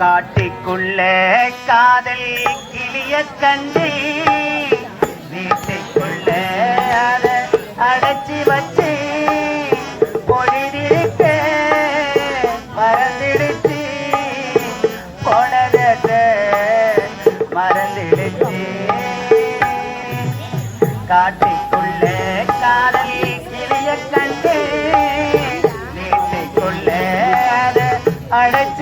காட்டிக்குள்ள காதல் கிளிய கண்டு வீட்டுக்குள்ள அடைச்சி வச்சு பொழுதிருக்க. மறந்துடுச்சு. போனத மறந்துடுச்சு. காட்டிக்குள்ள காதல் கிளிய கண்டு வீட்டுக்குள்ள அடைச்சி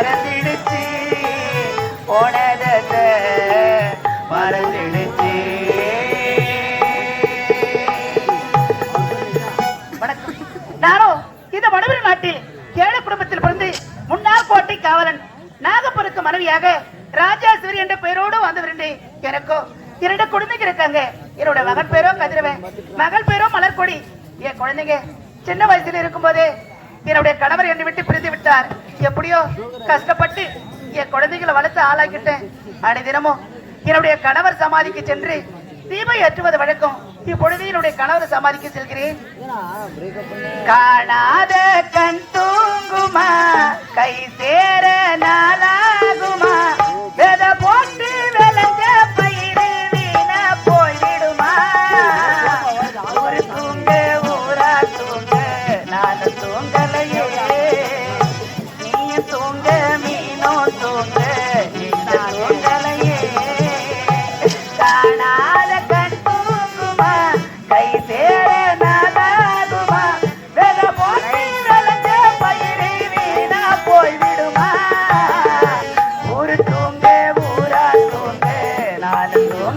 மறந்துடுச்சு. போனத மறந்துடுச்சு. நானோ நானும் இந்த வடவர் நாட்டில் ஏழை குடும்பத்தில் பிறந்து முன்னாள் கோட்டை காவலன் நாகப்பனுக்கு மனைவியாக ராஜாஸ்வரி என்ற பெயரோடு வந்தவருண்டு எனக்கோ. இரண்டு குழந்தைங்க இருக்காங்க. என்னோட மகன் பேரோ கதிரவன் மகள் பேரோ மலர்கொடி. என் குழந்தைங்க சின்ன வயசுல இருக்கும்போதே என்னுடைய கணவர் என்னை விட்டு பிரிந்து விட்டார். எப்படியோ கஷ்டப்பட்டு என் குழந்தைகளை வளர்த்து ஆளாக்கிட்டேன். அனை தினமும் என்னுடைய கணவர் சமாதிக்கு சென்று தீபம் ஏற்றுவது வழக்கம். இப்பொழுது என்னுடைய கணவர் சமாதிக்கு செல்கிறேன். காணாத கண் தூங்குமா? கை சேர நாளாகுமா?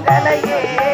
கலையே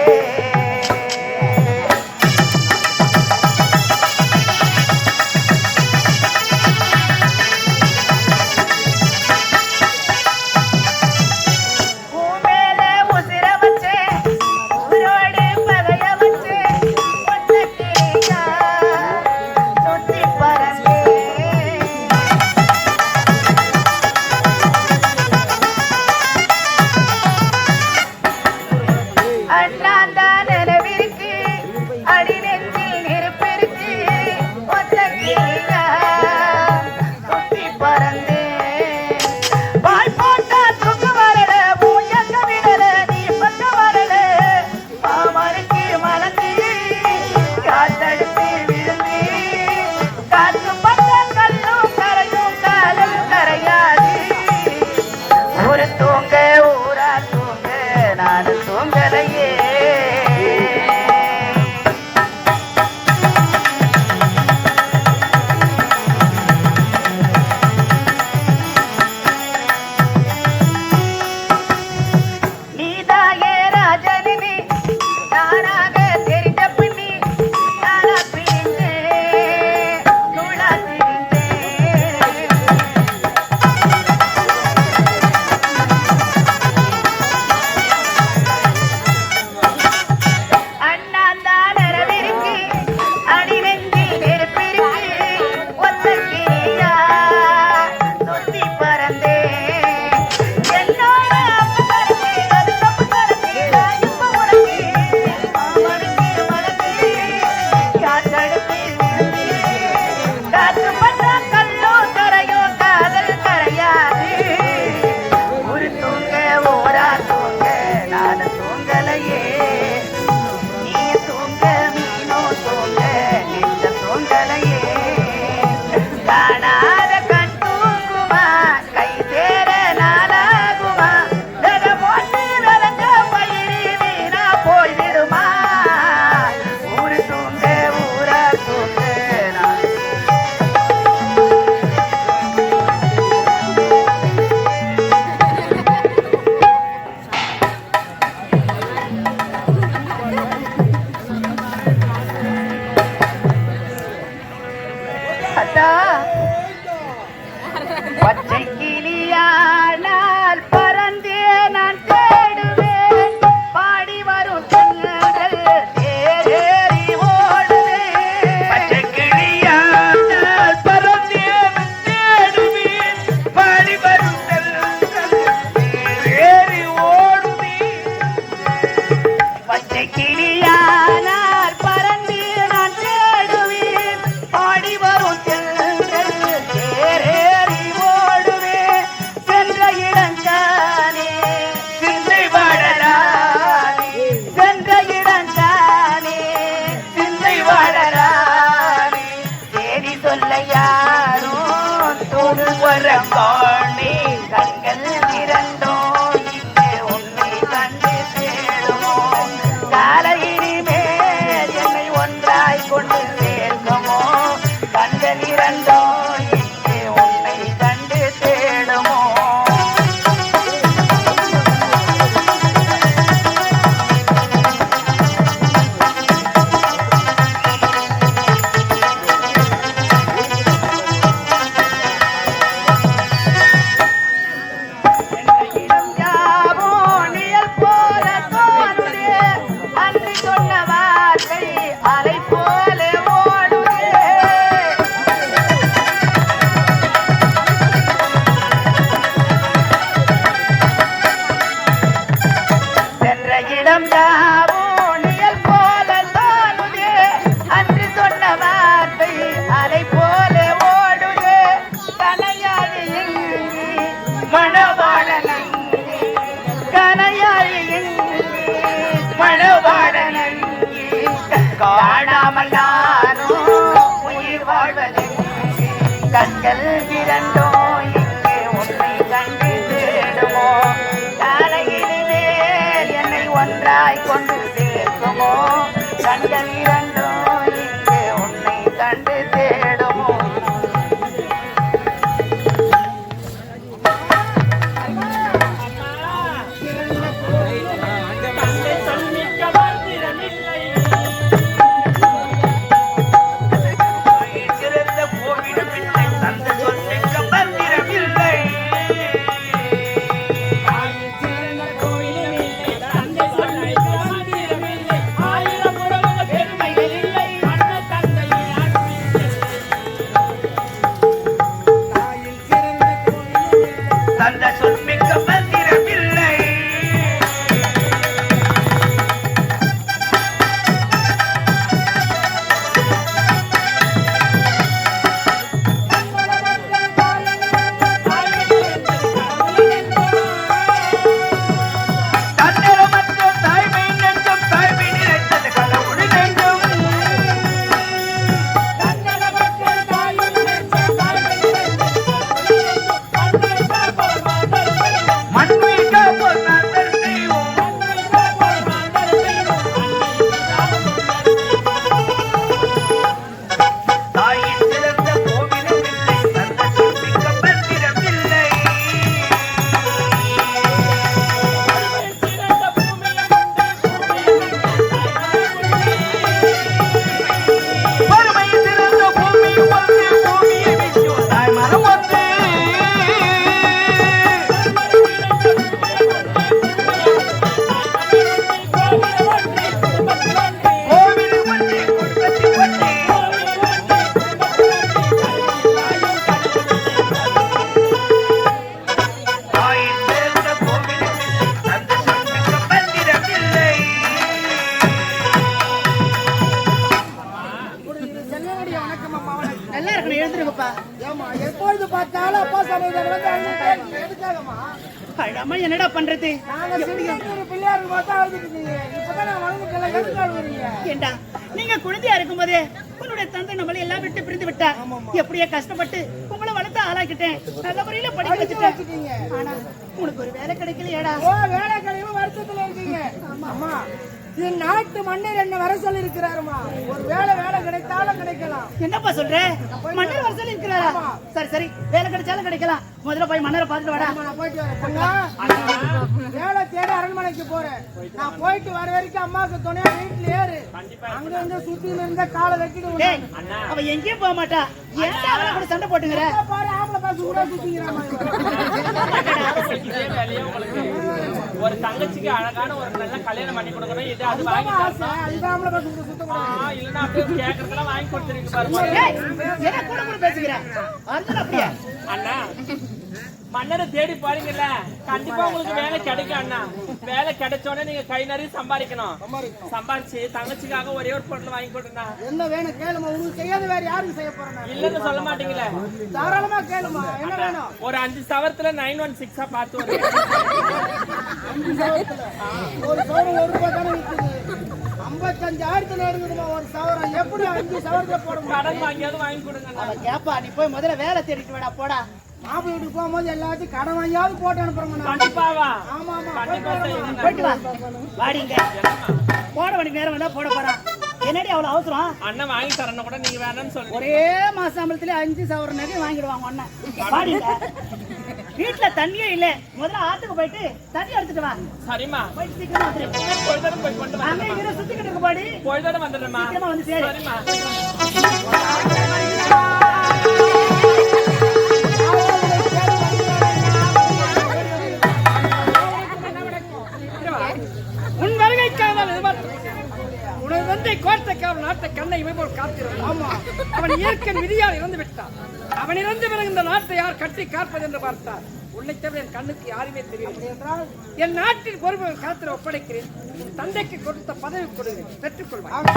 கனையறையின் மனவாரணன் காணாமல் நானும் உயிர் வாழ்வதெங்கே கண்கள் வளர்ந்துட்டேன்ல, எதுக்கு அழுகுறீங்க? ஏண்டா? நீங்க குழந்தையா இருக்கும்போதே உன்னுடைய தந்தை நம்மளை எல்லாம் விட்டு பிரிந்து விட்டார். எப்படியே கஷ்டப்பட்டு உங்களை வளர்த்து ஆளாக்கிட்டேன். நல்ல முறையில படிக்க வச்சுட்டேன். ஆனா உனக்கு ஒரு வேலை கிடைக்கலையாடா. ஓ, வேலைக்கிழமை வருத்தத்துல இருக்கீங்க. அம்மா, என் நாட்டு மன்னர் என்ன வர சொல்லி இருக்கிறாருமா ஒரு வேலை வேலை கிடைத்தாலும் கிடைக்கலாம். என்னப்பா சொல்ற? மன்னர் வரசல் இருக்கிறாரா சரி சரி. வேலை கிடைச்சாலும் கிடைக்கலாம். முதல்ல போய் மன்னரை பார்த்துட்டு வாடா. நான் போயிட்டு வரேன். வேலை தேடி அரண்மனைக்கு போறேன். நான் போயிட்டு வர வரைக்கும் அம்மாவுக்கு துணையா வீட்டுல ஏறு. அங்க இருந்து சுத்தி இருந்த காலை வெட்டிட்டு டேய் அவ எங்கேயும் போக மாட்டா. ஏன்டா அவளை கூட சண்டை போட்டுங்கிற? பாரு வேலையா உங்களுக்கு ஒரு தங்கச்சிக்கு அழகான ஒரு நல்ல கல்யாணம் பண்ணி கொடுக்கணும். இது அது வாங்கி இல்லைன்னா அப்படியே கேட்கறதெல்லாம் வாங்கி கொடுத்துருக்கு பாருங்க. அண்ணா மன்னரை தேடி பாருங்கல்ல. கண்டிப்பா உங்களுக்கு வேலை கிடைக்கும் அண்ணா. வேலை கிடைச்ச உடனே நீங்க கை நிறைய சம்பாதிக்கணும். சம்பாதிச்சு தங்கச்சிக்காக ஒரே ஒரு பொருள் வாங்கி கொடுண்ணா என்ன வேணும் கேளுமா. உங்களுக்கு செய்யாத வேற யாருக்கு செய்ய போறேன்? இல்லன்னு சொல்ல மாட்டீங்களே. தாராளமா கேளுமா. என்ன வேணும்? ஒரு அஞ்சு சவரத்துல நைன் ஒன் சிக்ஸா பார்த்து ஒரு ஒரு சவரம் ஒரு ரூபாய் தானே விற்குது ஐம்பத்தஞ்சு ஆயிரத்துல இருக்குதுமா ஒரு சவரம்? எப்படி அஞ்சு சவரத்துல போட முடியும்? கடன் வாங்கியாவது வாங்கி கொடுங்க கேப்பா நீ போய் முதல்ல வேலை தேடிட்டு வாடா போடா. மாப்பிள்ளை வீட்டுக்கு போகும்போது எல்லாத்தையும் கடன் வாங்கியாவது போட்டு அனுப்புறோம் நான். கண்டிப்பாவா? ஆமா ஆமா. கண்டிப்பா போயிட்டு வா. வாடிங்க. போட வேண்டிய நேரம் வந்தா போட போறான் என்னடி அவ்வளவு அவசரம்? அண்ணன் வாங்கி தரணும் கூட நீங்க வேணும்னு சொல்லுங்க. ஒரே மாச சம்பளத்துல அஞ்சு சவரம் நகை வாங்கிடுவாங்க அண்ணன். வாடிங்க. வீட்டுல தண்ணியே இல்ல. முதல்ல ஆத்துக்கு போயிட்டு தண்ணி எடுத்துட்டு வா. சரிம்மா. போயிட்டு சீக்கிரமா வந்துரு. பொழுதோட போய் கொண்டு வா. அங்க இங்க சுத்திக்கிட்டு இருக்க பாடி. பொழுதோட வந்துடுறேம்மா. சீக்கிரமா வந்து சேரு. சரிம்மா. காத்திருந்தான். ஆமா. அவன் இயற்கை விதியால் இறந்து விட்டான் அவன் இறந்து பிறகு இந்த நாட்டை யார் கட்டி காப்பது என்று பார்த்தார். உன்னை தவிர என் கண்ணுக்கு யாருமே தெரியவில்லை என்றால் என் நாட்டின் பொறுப்பை காத்திர ஒப்படைக்கிறேன். தந்தைக்கு கொடுத்த பதவி கொடுங்க. பெற்றுக்கொள்வார்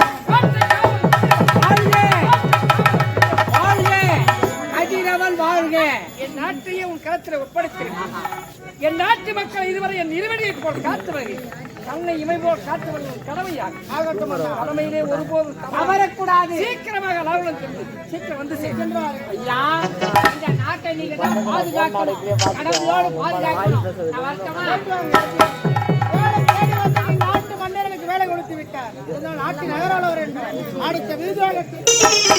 அதிரவன் வாழ்க! என் நாட்டையே உன் களத்தில் ஒப்படைக்கிறேன். என் நாட்டு மக்கள் இதுவரை என் இருவடியை போல் காத்து வருகிறேன் கண்ணை இமை போல் காத்து வருவது கடமையாகும் கடமையிலே ஒருபோதும் தவறு வரக்கூடாது சீக்கிரமாக தெரிந்து சீக்கிரம் வந்து சேர்க்கின்றார் ஐயா இந்த நாட்டை நீங்க பாதுகாக்கணும் கடவுளோடு பாதுகாக்கணும் நாட்டு மன்னர்களுக்கு வேலை கொடுத்து விட்டார் இதனால் நாட்டின் நகராளர் என்று அடுத்த விருதுவாக